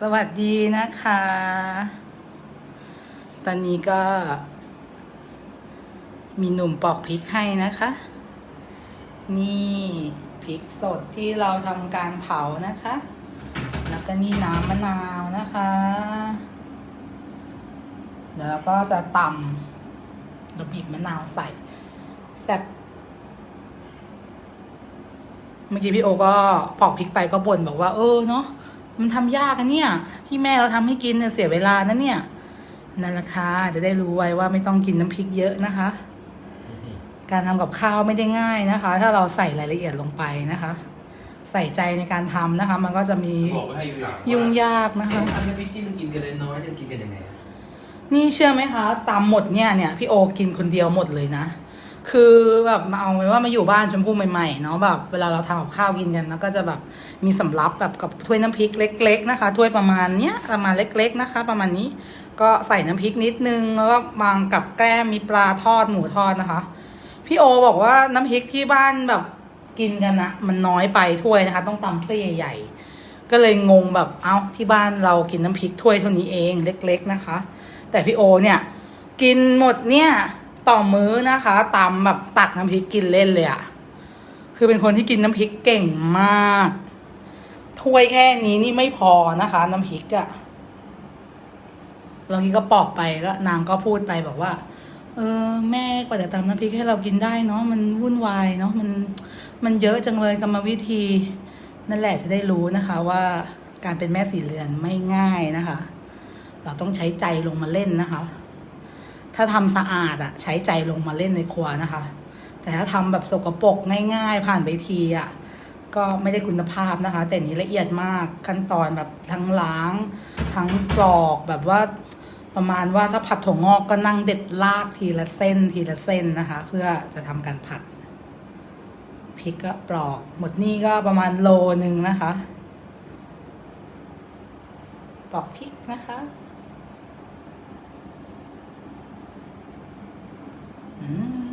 สวัสดีนะคะ ตอนนี้ก็ มีหนุ่มปอกพริกให้นะคะ นี่พริกสดที่เราทำการเผานะคะ แล้วก็นี่น้ำมะนาวนะคะ เดี๋ยวเราก็จะตำเราบีบมะนาวใส่แซ่บเมื่อกี้พี่โอก็ปอกพริกไปก็บ่นบอกว่าเออเนาะ มันทำยากอะเนี่ย ที่แม่เราทำให้กินเนี่ยเสียเวลานะเนี่ยนั่นแหละค่ะจะได้รู้ไว้ว่าไม่ต้องกินน้ำพริกเยอะนะคะ การทำกับข้าวไม่ได้ง่ายนะคะ ถ้าเราใส่รายละเอียดลงไปนะคะ ใส่ใจในการทำนะคะ มันก็จะมีบอกว่าให้อยู่หลังยุ่งยากนะคะทำน้ำพริกที่มันกินกันเลยน้อยเนี่ยมันกินกันยังไงอะนี่เชื่อไหมคะตามหมดเนี่ยเนี่ยพี่โอกินคนเดียวหมดเลยนะ คือแบบเอาไว้ว่ามาอยู่บ้านชมพู่ใหม่ๆเนาะแบบเวลาเราทำกับข้าวกินกันแล้วก็จะแบบมีสำรับแบบกับถ้วยน้ำพริกเล็ก ๆ นะคะ ถ้วยประมาณเนี้ยประมาณเล็ก ๆนะคะ ประมาณนี้ก็ใส่น้ำพริกนิดนึงแล้วก็วางกับแกล้มมีปลาทอดหมูทอดนะคะ พี่โอบอกว่าน้ำพริกที่บ้านแบบกินกันนะมันน้อยไปถ้วยนะคะ ต้องตำถ้วยใหญ่ ๆ ก็เลยงงแบบเอ้าที่บ้านเรากินน้ำพริกถ้วยเท่านี้เองเล็ก ๆนะคะ แต่พี่โอเนี่ยกินหมดเนี่ย ต่อมื้อนะคะตามแบบตักน้ำพริกกินเล่นเลยอะคือเป็นคนที่กินน้ำพริกเก่งมาก ถ้วยแค่นี้นี่ไม่พอนะคะ น้ำพริกอะเรากี้ก็ปอกไปก็นางก็พูดไปบอกว่า เออ แม่กว่าจะตำน้ำพริกให้เรากินได้เนาะมันวุ่นวายเนาะมันมันเยอะจังเลยกรรมวิธี นั่นแหละจะได้รู้นะคะ ว่าการเป็นแม่สีเรือนไม่ง่ายนะคะ เราต้องใช้ใจลงมาเล่นนะคะ ถ้าทำสะอาดอะใช้ใจลงมาเล่นในครัวนะคะ แต่ถ้าทำแบบสกปรกง่ายๆ ผ่านไปทีอะก็ไม่ได้คุณภาพนะคะ แต่นี้ละเอียดมากขั้นตอนแบบทั้งล้าง ทั้งกรอกแบบว่าประมาณว่าถ้าผัดถั่วงอกก็นั่งเด็ดลากทีละเส้นทีละเส้นนะคะ เพื่อจะทำการผัดพริกก็ปลอก หมดนี่ก็ประมาณโลหนึ่งนะคะปอกพริกนะคะ อืม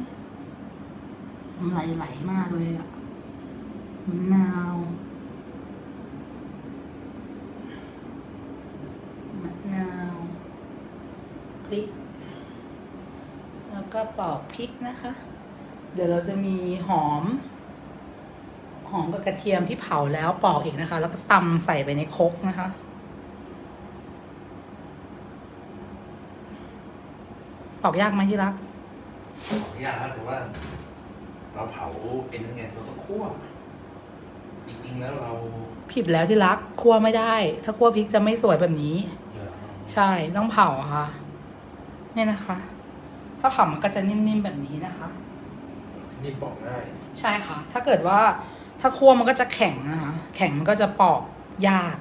น้ำไหลมากเลยอะมะนาวมะนาวพริก แล้วก็ปอกพริกนะคะ เดี๋ยวเราจะมีหอม หอมกับกระเทียมที่เผาแล้วปอกอีกนะคะ แล้วก็ตำใส่ไปในครกนะคะปอกยากไหมที่รักของยากนะแต่ว่า เราเผาเอ็นนั่นไงเราต้องคั่วจริงๆแล้วเราผิดแล้วที่รักคั่วไม่ได้ ถ้าคั่วพริกจะไม่สวยแบบนี้ เอ่อใช่ต้องเผาอะค่ะ เนี่ยนะคะ ถ้าเผามันก็จะนิ่มๆแบบนี้นะคะนี่ปอกง่ายใช่ค่ะ ถ้าเกิดว่าถ้าคั่วมันก็จะแข็งนะคะ แข็งมันก็จะปอกยาก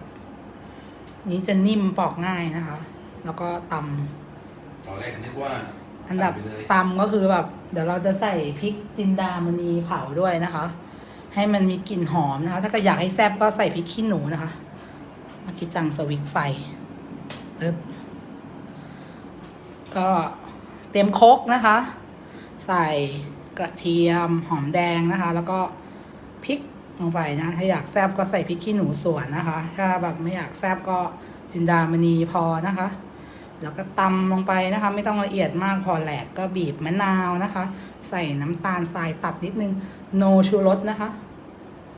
นี้จะนิ่มปอกง่ายนะคะ แล้วก็ตำตอนแรกนึกว่า อันดับใส่ไปเลยตำก็คือแบบ เดี๋ยวเราจะใส่พริกจินดามณีเผาด้วยนะคะ ให้มันมีกลิ่นหอมนะคะ ถ้าก็อยากให้แซ่บก็ใส่พริกขี้หนูนะคะเมื่อกี้จังสวิกไฟตึ๊ดก็เตรียมโครกนะคะ ใส่กระเทียมหอมแดงนะคะ แล้วก็พริกลงไปนะถ้าอยากแซ่บก็ใส่พริกขี้หนูสวนนะคะ ถ้าแบบไม่อยากแซ่บก็จินดามณีพอนะคะ แล้วก็ตำลงไปนะคะ ไม่ต้องละเอียดมากพอแหลกก็บีบมะนาวนะคะ ใส่น้ำตาลทรายตัดนิดนึงโนชูรสนะคะ